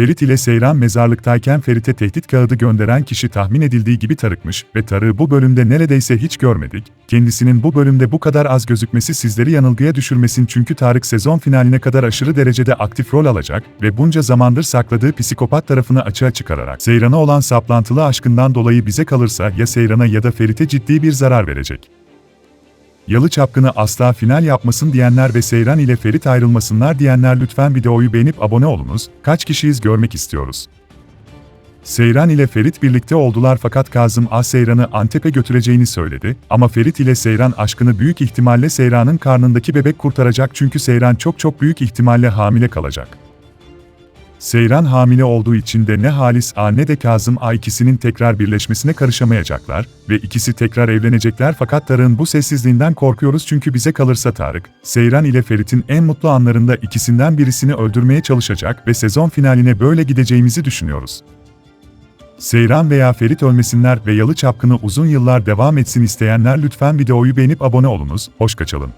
Ferit ile Seyran mezarlıktayken Ferit'e tehdit kağıdı gönderen kişi tahmin edildiği gibi Tarık'mış ve Tarık'ı bu bölümde neredeyse hiç görmedik. Kendisinin bu bölümde bu kadar az gözükmesi sizleri yanılgıya düşürmesin çünkü Tarık sezon finaline kadar aşırı derecede aktif rol alacak ve bunca zamandır sakladığı psikopat tarafını açığa çıkararak Seyran'a olan saplantılı aşkından dolayı bize kalırsa ya Seyran'a ya da Ferit'e ciddi bir zarar verecek. Yalı Çapkını asla final yapmasın diyenler ve Seyran ile Ferit ayrılmasınlar diyenler lütfen videoyu beğenip abone olunuz, kaç kişiyiz görmek istiyoruz. Seyran ile Ferit birlikte oldular fakat Kazım A. Seyran'ı Antep'e götüreceğini söyledi ama Ferit ile Seyran aşkını büyük ihtimalle Seyran'ın karnındaki bebek kurtaracak çünkü Seyran çok çok büyük ihtimalle hamile kalacak. Seyran hamile olduğu için de ne Halis A ne de Kazım A ikisinin tekrar birleşmesine karışamayacaklar ve ikisi tekrar evlenecekler fakat Tarık'ın bu sessizliğinden korkuyoruz çünkü bize kalırsa Tarık, Seyran ile Ferit'in en mutlu anlarında ikisinden birisini öldürmeye çalışacak ve sezon finaline böyle gideceğimizi düşünüyoruz. Seyran veya Ferit ölmesinler ve Yalı Çapkını uzun yıllar devam etsin isteyenler lütfen videoyu beğenip abone olunuz, hoş kaçalım.